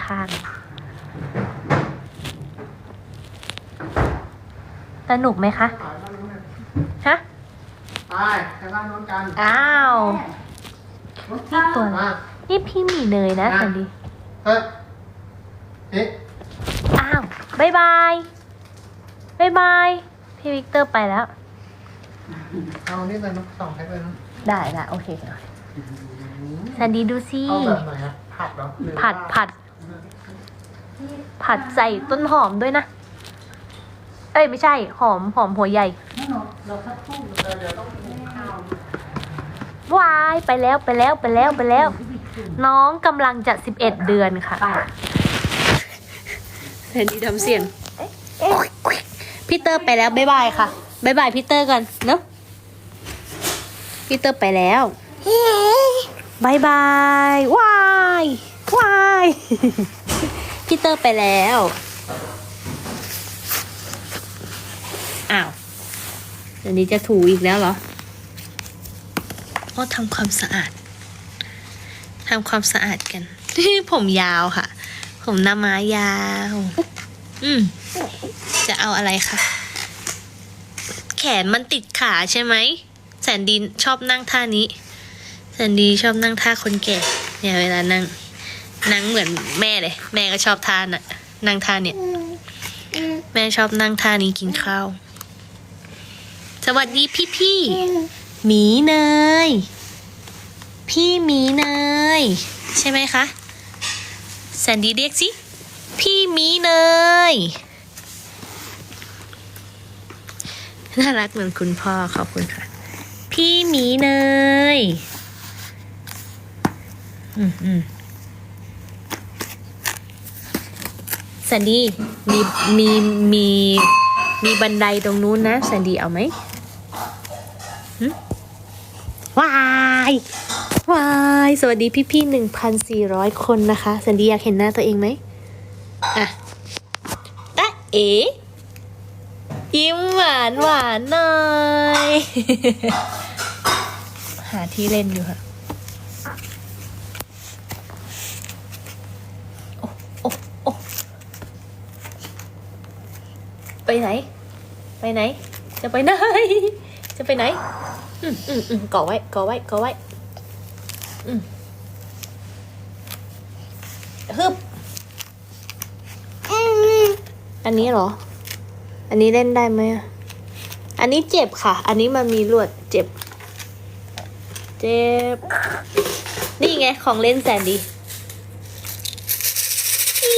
ข้างสนุกไหมคะฮะไปไปบ้านน้องกันอ้าวนี่ตัวมานี่พี่หมีเนยนะสันดีเฮ้ยเอ๊ะอ้าวบายบายบายบายพี่วิกเตอร์ไปแล้ว เอานี่เลยนะสองแพ็คเลยนะได้ละโอเคสันดีดูสิเอาแบบไหนอะผัดเหรอหรือผัดว่า ผัด ผัดใส่ต้นหอมด้วยนะ เอ้ยไม่ใช่ หอมหอมหัวใหญ่เราถ้าพูดเดี๋ยวต้องหุงข้าววายไปแล้วไปแล้วไปแล้วไปแล้ว น้องกำลังจะสิบเอ็ดเดือนค่ะแทนที่ทำเสียงพี่เตอร์ไปแล้วบ๊ายบายค่ะบ๊ายบายพี่เตอร์กันเนาะพี่เตอร์ไปแล้วบายบายวายวาย พี่เตอร์ไปแล้ว อ้าวเดี๋ยวนี้จะถูอีกแล้วเหรอก็ทำความสะอาดทำความสะอาดกัน ผมยาวค่ะ ผมหน้าม้ายาว อืม จะเอาอะไรคะ แขนมันติดขาใช่ไหม แสนดีชอบนั่งท่านี้ แสนดีชอบนั่งท่าคนแก่ เนี่ยเวลานั่ง นั่งเหมือนแม่เลย แม่ก็ชอบท่าน่ะนั่งท่าเนี่ย แม่ชอบนั่งท่านี้กินข้าว สวัสดีพี่พี่ๆหมีเนย พี่หมีเนย ใช่ไหมคะแซนดี้เรียกสิ พี่หมีเนยน่ารักเหมือนคุณพ่อขอบคุณค่ะ พี่หมีเนย อืมอืม แซนดี้มีมีมีมีบันไดตรงนู้นนะแซนดี้เอาไหมวายวายสวัสดีพี่ๆหนึ่งพันสี่ร้อยคนนะคะสันดีอยากเห็นหน้าตัวเองไหมอะตะเอยิ้มหวานหวานหน่อย หาที่เล่นอยู่ค่ะ โอ้โอ้โอ้ ไปไหน ไปไหน จะไปไหน จะไปไหน อืมอืมอืมก่อไว้ก่อไว้ก่อไว้ อืมฮึบอันนี้เหรอ อันนี้เล่นได้ไหมอะอันนี้เจ็บค่ะ อันนี้มันมีลวดเจ็บ เจ็บ นี่ไงของเล่นแสนดีอี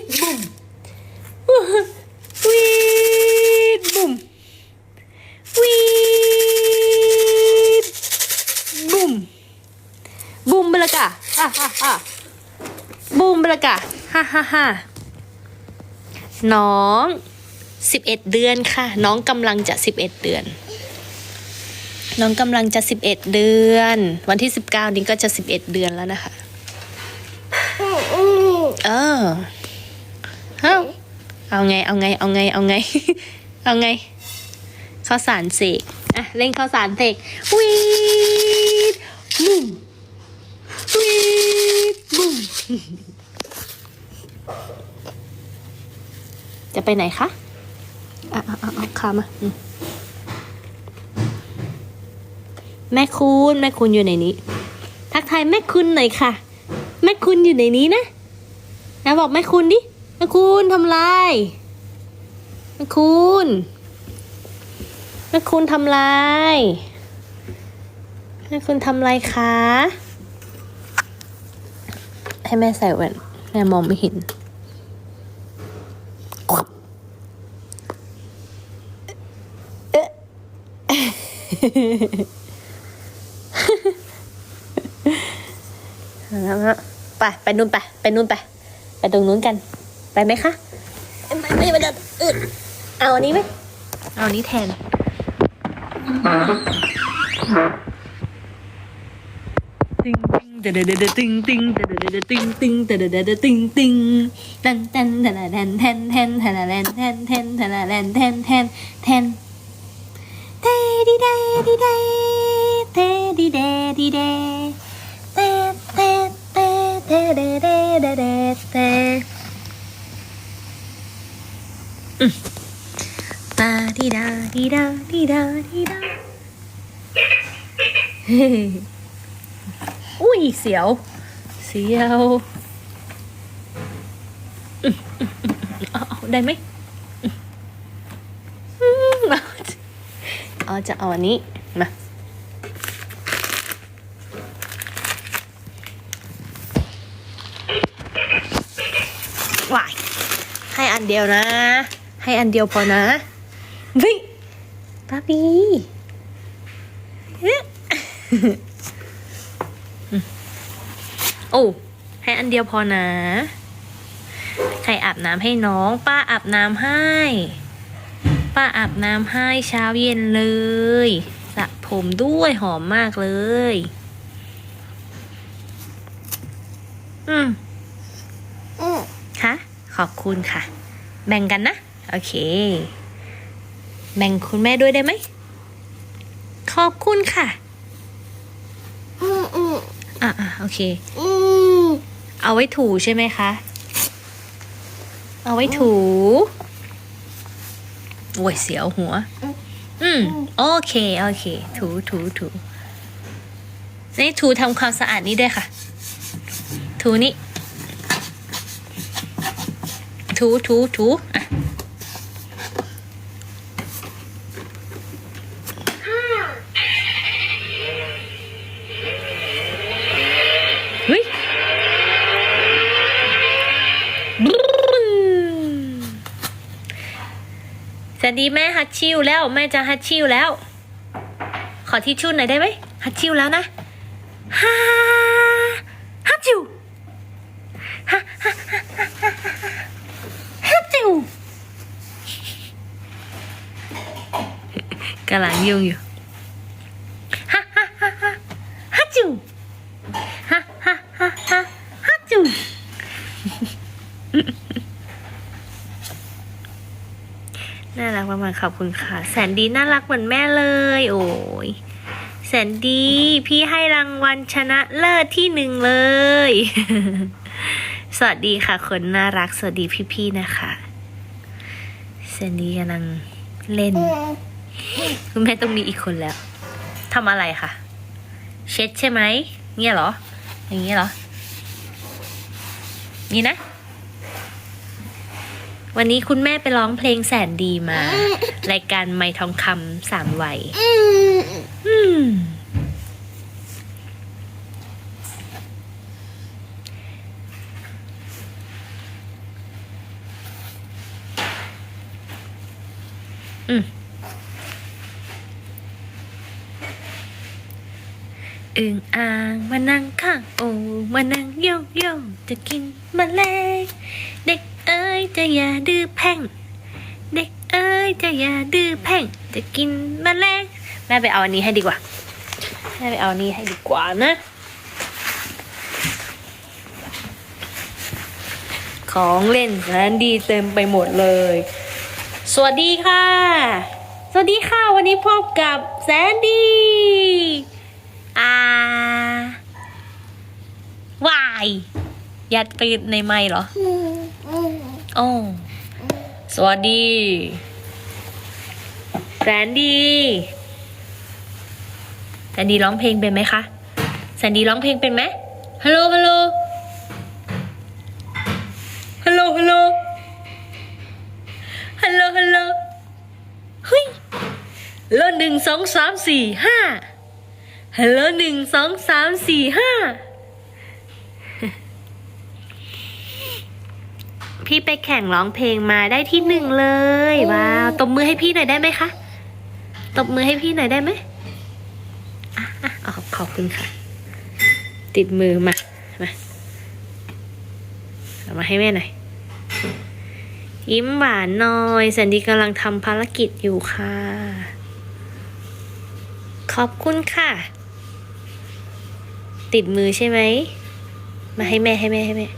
ดบุ่มวีดบุ่ม วีดบุมบุมไปละกะฮ่าฮ่าฮ่า บุมไปละกะฮ่าฮ่าฮ่าน้องสิบเอ็ดเดือนค่ะ น้องกำลังจะสิบเอ็ดเดือน น้องกำลังจะสิบเอ็ดเดือน วันที่สิบเก้านี้ก็จะสิบเอ็ดเดือนแล้วนะคะเออเอาเอาไง เอาไง เอาไง เอาไง เอาไง ข้าวสารเสก อะ เล่นข้าวสารเสกวีดบุ้ม วีดบุ้มจะไปไหนคะอะอะอะเอาขามาอืมแม่คุณแม่คุณอยู่ในนี้ ทักทายแม่คุณหน่อยค่ะ แม่คุณอยู่ในนี้นะนะบอกแม่คุณดิแม่คุณทำไรแม่คุณแม่คุณทำไรแม่คุณทำไรคะ ให้แม่ใส่แว่นแม่มองไม่เห็นเอ๊ะเอาละไปไปนู่นไปไปนู่นไปไปตรงนู้นกัน ไปไหมคะไม่ไม่ไม่อึดเอาอันนี้ไหมเอาอันนี้แทนติงติง เดเดเดเดติงติงเดเดเดเดติงติงเดเดเดเดติง เทดีเดดีเดเทดีเดดีเดเตเตเตเทเดเดเดเดเดอืมตาดีดาดีดาดีดาดีดาเฮ้อุ้ยเสียว เสียวอืมอืมอืมเอาเอาได้ไหมอืมเอาเอาจะเอาอันนี้ มาวาย ให้อันเดียวนะ ให้อันเดียวพอนะเฮ้ยป้าบีเอ๊ะ โอ้ ให้อันเดียวพอนะ ใครอาบน้ำให้น้อง ป้าอาบน้ำให้ ป้าอาบน้ำให้เช้าเย็นเลยสระผมด้วยหอมมากเลย อืมคะขอบคุณค่ะ แบ่งกันนะ โอเค แบ่งคุณแม่ด้วยได้ไหม ขอบคุณค่ะอะอะโอเค เอาไว้ถูใช่ไหมคะ เอาไว้ถูโอ้ยเสียวหัว อืมโอเค โอเค ถูถูถูนี่ถูทำความสะอาดนี้ด้วยค่ะ ถูนี่ถูถูถูอะ สดีแม่ฮัตชิวแล้วแม่จะฮัตชิวแล้ว ขอที่ชุดหน่อยได้ไหมฮัตชิวแล้วนะฮ่าฮัตชิวฮ่าฮ่าฮ่าฮ่าฮ่าฮัตชิวกำลังยุ่งอยู่ฮ่าฮ่าฮ่าฮ่าฮัตชิวฮ่าฮ่าฮ่าฮ่าฮัตชิว น่ารักมากๆขอบคุณค่ะ แสนดีน่ารักเหมือนแม่เลย โอ้ยแสนดี พี่ให้รางวัลชนะเลิศที่หนึ่งเลย สวัสดีค่ะ คนน่ารัก สวัสดีพี่ๆนะคะแสนดีกำลังเล่น คุณแม่ต้องมีอีกคนแล้วทำอะไรคะเช็ดใช่ไหมเงี้ยเหรอ อย่างเงี้ยเหรอ นี่นะ วันนี้คุณแม่ไปร้องเพลงแสนดีมา รายการไม่ทองคำสามวัยอืมอืมอึ่งอ่างมานั่งข้างโอ่งมานั่งโยกโยกจะกินแมลงเด็ก เอ้ยจะอย่าดื้อแพ่ง เด็กเอ้ยจะอย่าดื้อแพ่ง จะกินแมลงแม่ไปเอาอันนี้ให้ดีกว่าแม่ไปเอาอันนี้ให้ดีกว่านะ ของเล่นแสนดีเต็มไปหมดเลย สวัสดีค่ะ สวัสดีค่ะ วันนี้พบกับแสนดีอ่าวาย ยัดไปในไม้เหรอ โอ้สวัสดีแสนดีแสนดีร้องเพลงเป็นไหมคะแสนดีร้องเพลงเป็นไหมฮัลโหลฮัลโหลฮัลโหลฮัลโหลฮัลโหลฮัลโหลเฮ้ยฮัลโหลหนึ่งสองสามสี่ห้าฮัลโหลหนึ่งสองสามสี่ห้า พี่ไปแข่งร้องเพลงมาได้ที่หนึ่งเลย ว้าว ตบมือให้พี่หน่อยได้ไหมคะ ตบมือให้พี่หน่อยได้ไหมอะอะอ๋อขอบคุณค่ะ ติดมือมา มาเอามาให้แม่หน่อย ยิ้มหวานหน่อยแสนดีกำลังทำภารกิจอยู่ค่ะ ขอบคุณค่ะ ติดมือใช่ไหม มาให้แม่ให้แม่ให้แม่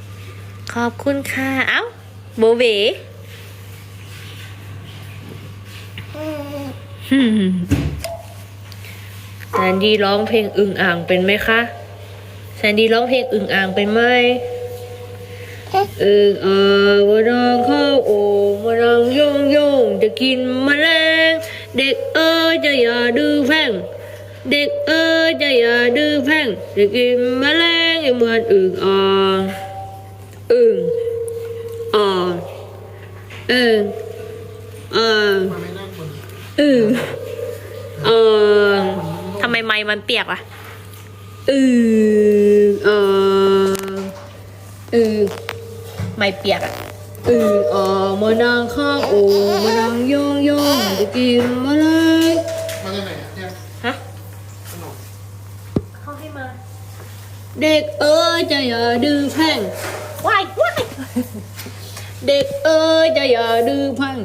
ขอบคุณค่ะ เอ้า โบเบแสนดีร้องเพลงอึ่งอ่างเป็นไหมคะแสนดี้ร้องเพลงอึ่งอ่างเป็นไหมอึ่งอ่างมาดังเข้าโอ่งมาดังโยงโยงจะกินแมลง เด็กเอ้ยจะอย่าดื้อแพ่ง เด็กเอ้ยจะอย่าดื้อแพ่งจะกินแมลงให้เหมือนอึ่งอ่างอึ่ง อ่างอึ่งอ่างมันไม่นั่งบนอึ่งอ่างทำไมไม้มันเปียกล่ะอึ่งอ่างอึ่งไม่เปียกอะอึ่งอ่างมานั่งข้างโอ่งมานั่งโยงโยงจะกินแมลงมาจากไหนอะเนี่ยฮะขนมเขาให้มา เด็กเอ้ยจะอย่าดื้อแพ่งว้ายว้าย เด็กเอ้ยจะอย่าดื้อแพ่ง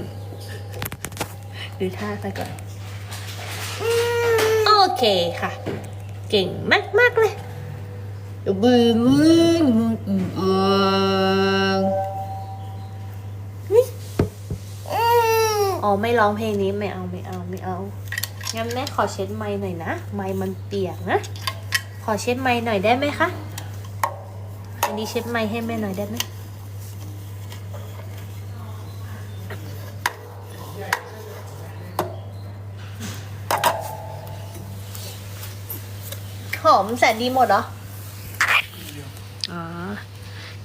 ดูท่าไปก่อนโอเคค่ะ เก่งมากมากๆเลยจะเบิ่งมึงมันอึ่งอ่างนี่อ๋อไม่ร้องเพลงนี้ไม่เอาไม่เอาไม่เอางั้นแม่ขอเช็ดไม้หน่อยนะไม้มันเปียกนะ ขอเช็ดไม้หน่อยได้ไหมคะอันนี้เช็ดไม้ให้แม่หน่อยได้ไหม อมแสนดีหมดเหรอ อ๋อ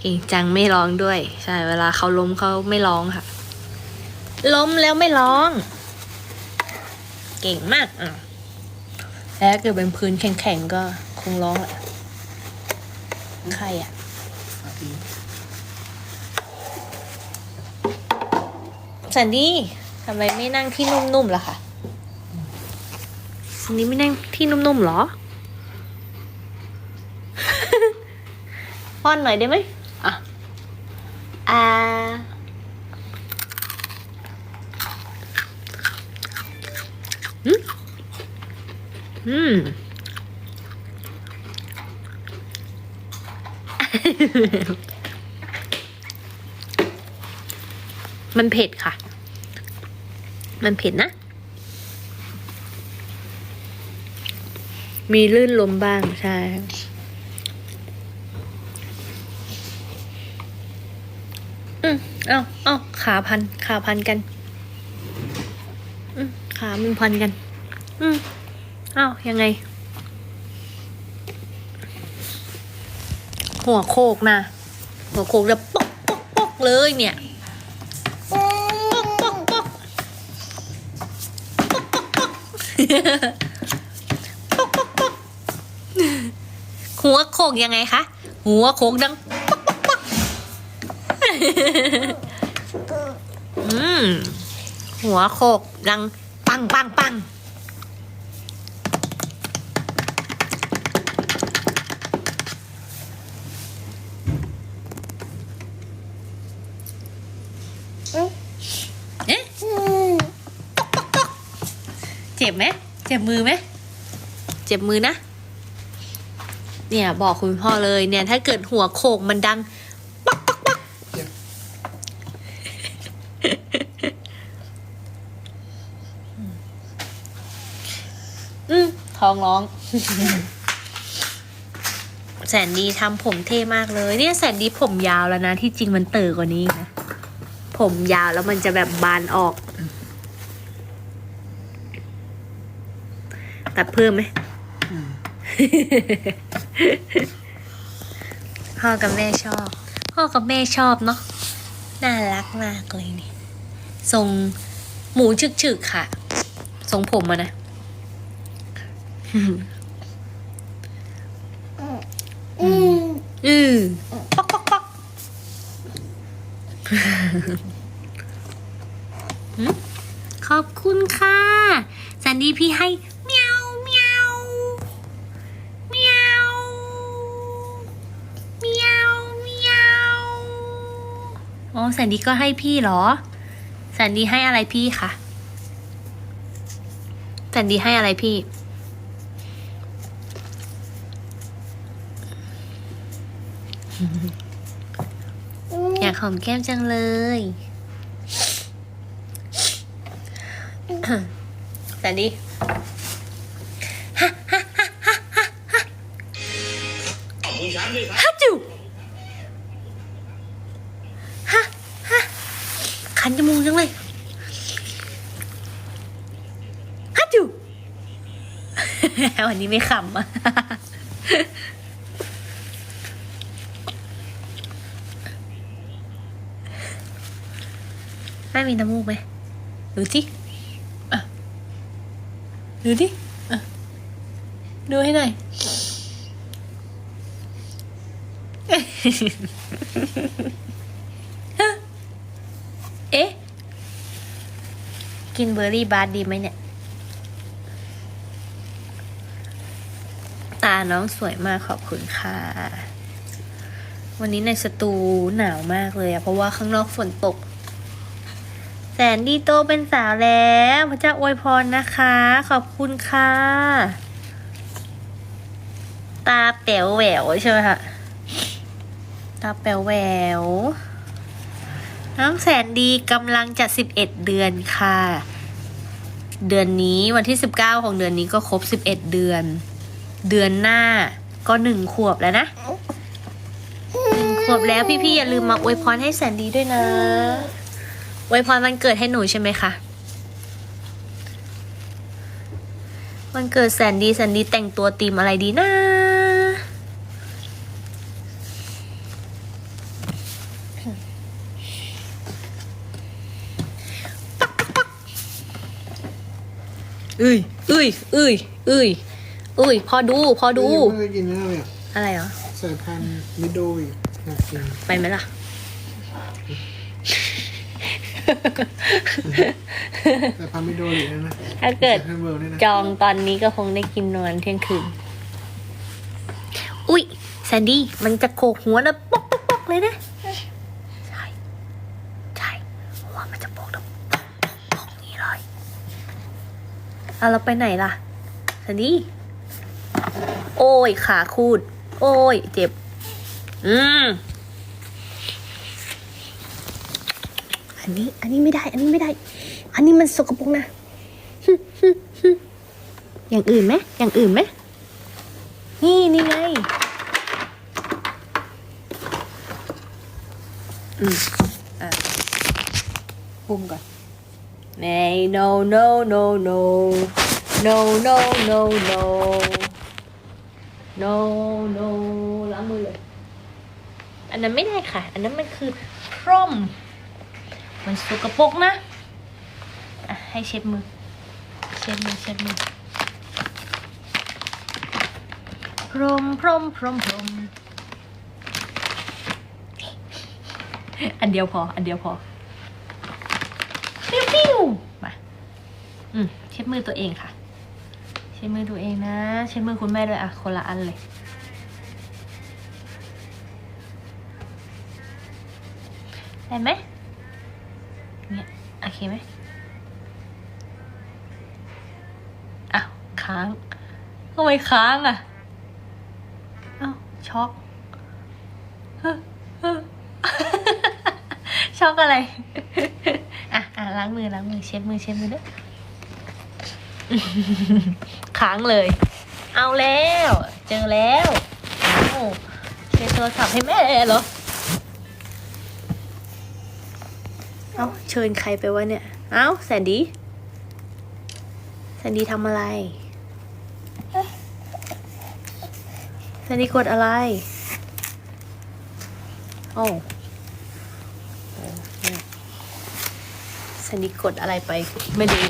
เก่งจังไม่ร้องด้วย ใช่ เวลาเขาล้มเขาไม่ร้องค่ะ ล้มแล้วไม่ร้อง เก่งมากอะแล้วถ้าเกิดเป็นพื้นแข็งๆก็คงร้องแหละใครอะอาทิตย์สันดี้ทำไมไม่นั่งที่นุ่มๆล่ะคะสันดี้ไม่นั่งที่นุ่มๆเหรอ ป้อนหน่อยได้ไหมอะอ่าอืมอืมมันเผ็ดค่ะ มันเผ็ดนะ มีลื่นลมบ้างใช่ อืม เอาเอาขาพัน ขาพันกันอืมขามันพันกัน อืมเอาว ยังไง หัวโคกนะ หัวโคกจะปอกปอกปอกเลยเนี่ยปอกปอกปอกปอกปอกปอกปอกปอกปอกหัวโคกยังไงคะ หัวโคกดังปอกปอกปอก อืม หัวโคกดังปังปังปังเอ๊ะเจ็บไหม เจ็บมือไหม เจ็บมือนะ เนี่ยบอกคุณพ่อเลยเนี่ย ถ้าเกิดหัวโขกมันดังปักปักปักอืม ท้องร้อง แสนดีทำผมเท่มากเลย เนี่ยแสนดีผมยาวแล้วนะ ที่จริงมันเต๋อกว่านี้อีกนะผมยาวแล้วมันจะแบบบานออก ตัดเพิ่มไหมพ่อกับแม่ชอบ พ่อกับแม่ชอบเนาะน่ารักมากเลยเนี่ยทรงหมูฉึกๆค่ะ ทรงผมอะนะ อืมป๊อกป๊อกป๊อกหืมขอบคุณค่ะแซนดี้พี่ให้เมียวเมียวเมียวเมียวเมียวอ๋อแซนดี้ก็ให้พี่เหรอแซนดี้ให้อะไรพี่คะแซนดี้ให้อะไรพี่ อยากหอมแก้มจังเลยแต่ดีฮัจูฮ่าฮะขันจมูกจังเลยฮัจูวันนี้ไม่ขำอะ ม่มีน้ำมูกไหมดูที่อะดูที่ดูให้หน่อยเอ๊ะ กินเบอร์รี่บาร์ดีไหมเนี่ย ตาน้องสวยมากขอบคุณค่ะ วันนี้ในสตูหนาวมากเลยอะเพราะว่าข้างนอกฝนตก แสนดีโตเป็นสาวแล้ว พระเจ้าอวยพรนะคะ ขอบคุณค่ะ ตาแป๋วแหววใช่ไหมคะตาแป๋วแหววน้องแสนดีกำลังจะสิบเอ็ดเดือนค่ะ เดือนนี้วันที่สิบเก้าของเดือนนี้ก็ครบสิบเอ็ดเดือน เดือนหน้าก็หนึ่งขวบแล้วนะหนึ่งขวบแล้วพี่ๆอย่าลืมมาอวยพรให้แสนดีด้วยนะ อวยพรวันเกิดให้หนูใช่ไหมคะวันเกิดแสนดีแสนดีแต่งตัวธีมอะไรดีนะเอ้ยเอ้ยเอ้ยเอ้ยเอ้ยพอดูพอดู ไม่ได้กินนะเนี่ยอะไรเหรอ สายพันธุ์มิโดอีกอยากกิน ไปไหมล่ะ สายพันธุ์มิโดอีกนะนะถ้าเกิดสายพันธุ์เวิร์ลเนี่ยนะจองตอนนี้ก็คงได้กินนอนเที่ยงคืน อุ๊ยแซนดี้มันจะโขกหัวแล้วปอกปอกปอกเลยนะ ใช่ ใช่ หัวมันจะโปกแล้วปอกปอกปอกนี่เลยเอาเราไปไหนล่ะแซนดี้โอ้ยขาคูด โอ้ย เจ็บ อืม อันนี้ อันนี้ไม่ได้ อันนี้ไม่ได้ อันนี้มันสกปรกนะ อย่างอื่นไหมอย่างอื่นไหมนี่นี่ไงอืมอะพุ่มก่อนเนย no, no, no, no. No, no, no, no. No, no. ล้างมือเลย อันนั้นไม่ได้ค่ะ อันนั้นมันคือพรอม มันสกปรกนะอะให้เช็ดมือ เช็ดมือ เช็ดมือ พรมพรมพรมพรมอันเดียวพอ อันเดียวพอ ปิ้วปิ้วมา อืม เช็ดมือตัวเองค่ะ เช็ดมือตัวเองนะ เช็ดมือคุณแม่ด้วยอะ คนละอันเลยได้ไหม เนี่ยโอเคไหมอ้าวค้างทำไมค้างอะอ้าวช็อกช็อกอะไร อะอะล้างมือล้างมือเช็ดมือเช็ดมือด้วยค้างเลย เอาแล้ว เจอแล้วโอ้เช็ดโทรศัพท์ให้แม่เหรอ เอ้าเชิญใครไปวะเนี่ย เอ้าแซนดี้แซนดี้ทำอะไรแซนดี้กดอะไร โอ้แซนดี้กดอะไรไปไม่รู้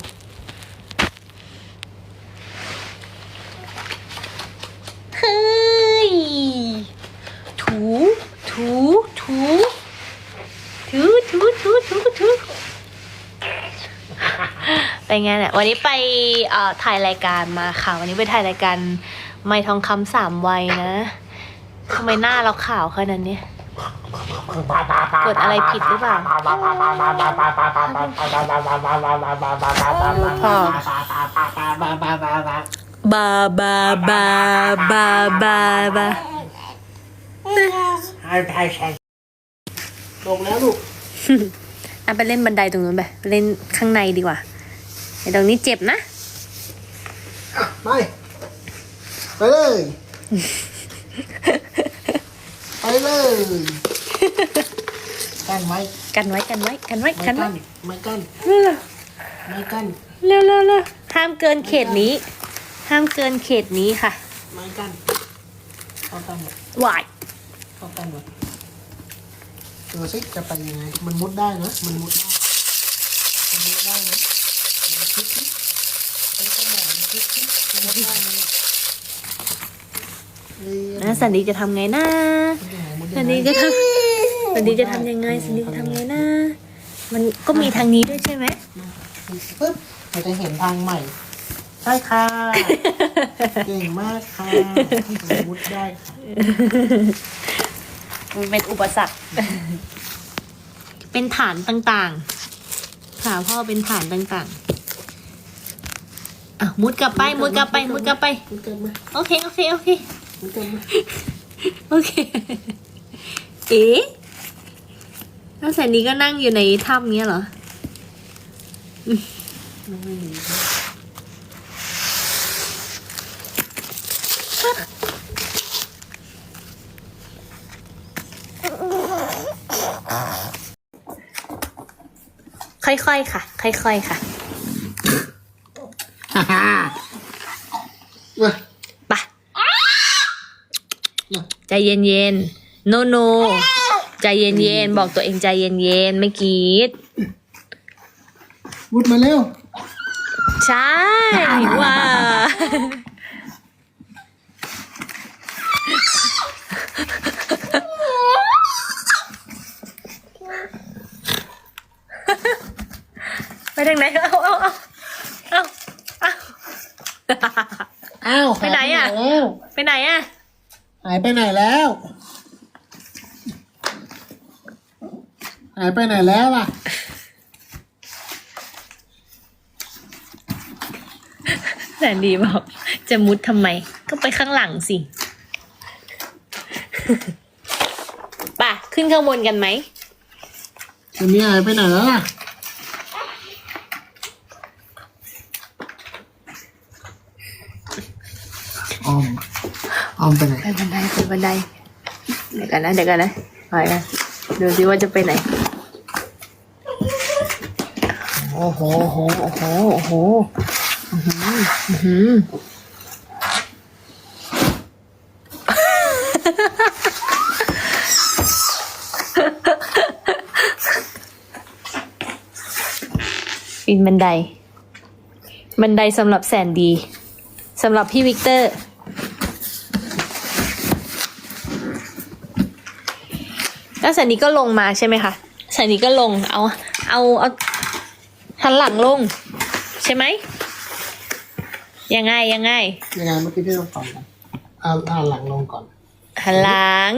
เฮ้ย ถู ถู ถู ถูถูถูถูถูไปไงเนี่ยวันนี้ไปเอ่อถ่ายรายการมาค่ะ วันนี้ไปถ่ายรายการไม่ทองคำสามวัยนะทำไมหน้าเราขาวขนาดนี้กดอะไรผิดหรือเปล่าบาบาบาบาบาบาบาลงแล้วลูกอะไปเล่นบันไดตรงนู้นไปไปเล่นข้างในดีกว่าไอ้ ตรงนี้เจ็บนะอะไปไปเลย ไปเลยกั้นไว้กันไว้กันไว้กันไว้ไม่กันไว้กั้นไม่กั้นไม่กั้นเร็วเร็วเร็วห้ามเกินเขตนี้ ห้ามเกินเขตนี้ค่ะไม่กั้นเข้ากั้นหมดวายเข้ากั้นหมดดูสิจะไปยังไงมันมุดได้นะมันมุดได้มันมุดได้นะ มันคิดคิดเป็นสมองคิดคิดมันมุดได้นะเนี่ยเรียนะสันดีจะทำไงนะมุดสัยันงไงดีจะทำสันดีจะทำยังไงสันดีจะทำไงนะมันก็มีทางนี้ด้วยใช่ไหมปึ๊บเราจะเห็นทางใหม่ใช่ค่ะเก่งมากค่ะมุดได้ค่ะมันเป็นอุปสรรค เป็นฐานต่างๆขาพ่อเป็นฐานต่างๆ อะมุดกลับไปมุดกลับไปมุดกลับไปมุดกลับมาโอเค โอเค โอเคมุดกลับมาโอเค เอ๊ะแล้วแสนดีก็นั่งอยู่ในถ้ำเงี้ยเหรอไม่มีค่อยๆค่ะ ค่อยๆค่ะฮ่าฮ่ามาไปะใจเย็นๆโนโนใจเย็นๆบอกตัวเองใจเย็นๆไม่กรีดมุดมาเร็ว ใช่ว่าไปทางไหนเอาเอาเอาเอาเอา อ้าว ไปไหนอะายแล้วไปไหนอะหายไปไหนแล้ว หายไปไหนแล้วล่ะ แสนดีบอก จะมุดทำไม ก็ไปข้างหลังสิป่ะ ขึ้นข้างบนกันไหมอันนี้หายไปไหนแล้วล่ะ ออม ออมไปไหนไปบันไดไปบันไดเดี๋ยวกันนะเดี๋ยวกันนะไปนะดูสิว่าจะไปไหน โอ้โหโอ้โหโอ้โหโอ้โหอื้อหืออื้อหือปีนบันได บันไดสำหรับแสนดีสำหรับพี่วิกเตอร์ แล้วแสนดีก็ลงมาใช่ไหมคะแสนดีก็ลงเอาเอาเอาหันหลังลง ใช่ไหมยังไงยังไงยังไงเมื่อกี้ที่เราสอนกันเอาเอาหลังลงก่อนหันหลัง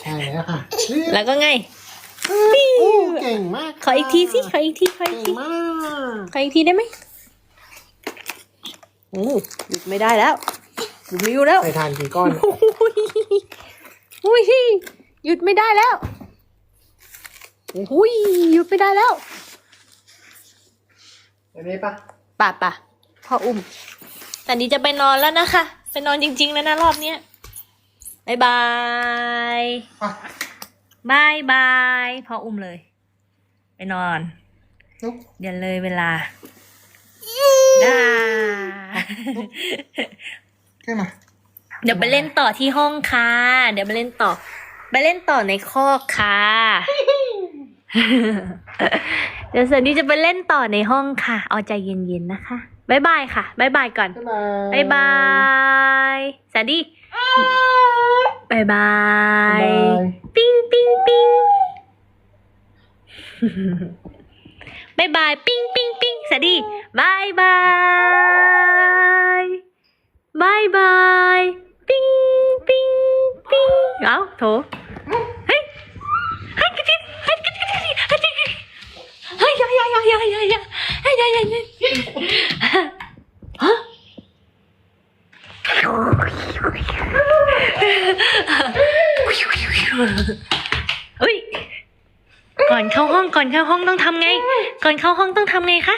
ใช่แล้วค่ะแล้วก็ไงโอ้เก่งมากขออีกทีสิขออีกทีขออีกเก่งทีมากขออีกทีได้ไหมโอ้หยุดไม่ได้แล้วหยุดไม่อยู่แล้วไปทานกี่ก้อนเนี่ยอุ้ยอุ้ย หยุดไม่ได้แล้วอุ้ยหยุดไม่ได้แล้วอันนี้ปะป่ะป่ะพ่ออุ้มแต่นี้จะไปนอนแล้วนะคะ ไปนอนจริง ๆ แล้วนะรอบเนี้ยบายบายปะบายบายพ่ออุ้มเลย ไปนอน ลุกอย่าเลยเวลาได้ ขึ้นมา เดี๋ยวไปเล่นต่อที่ห้องค่ะ เดี๋ยวไปเล่นต่อ ไปเล่นต่อในคอกค่ะเดี๋ยวสันดีจะไปเล่นต่อในห้องค่ะ เอาใจเย็นๆนะคะบายบายค่ะบายบายก่อนบ๊ายบายบายบายสันดีบายบาบ๊ายยบายปิ้งปิ้งปิ้งบายบายปิ้งปิ้งปิ้งสันดีบายบายบายบายปิ้งปิ้งปิ้ง เอาโถเฮ้ยเฮ้ยกระดิ่งเฮ้ยกระดิ่งกระดิ่งกระดิ่งเฮ้ยยายายายายายาเฮ้ยยายายาฮะเฮ้ยก่อนเข้าห้องก่อนเข้าห้องต้องทำไง ก่อนเข้าห้องต้องทำไงคะ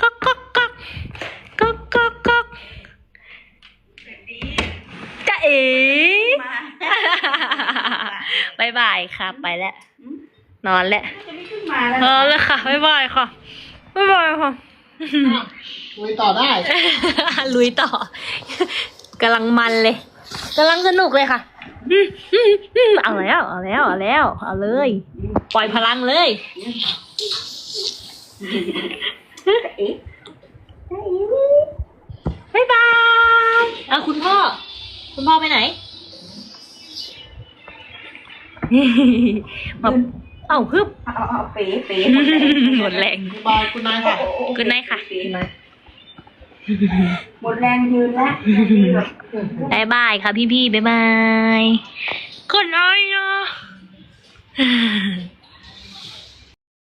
ก๊อกก๊อกก๊อกจะ เอ๋บายบายค่ะไปแล้ว นอนแล้วจะไม่ขึ้นมาแล้วนอนแล้วค่ะบ๊ายบายค่ะบ๊ายบายค่ะ ลุยต่อได้ ลุยต่อกำลังมันเลยกำลังสนุกเลยค่ะอืมอืมอืมเอาแล้วเอาแล้วเอาแล้วเอาเลย ปล่อยพลังเลยเอ๊ะบ๊ายบายเอาคุณพ่อ คุณพ่อไปไหน มาเอาฮึบเอาเอาเป๋เป๋หมดแรงบ๊ายบายคุณนายค่ะกุนไนค่ะ หมดแรงยืนแล้วยืนแบบบายบายค่ะพี่ๆบ๊ายบายกุนไนเนาะ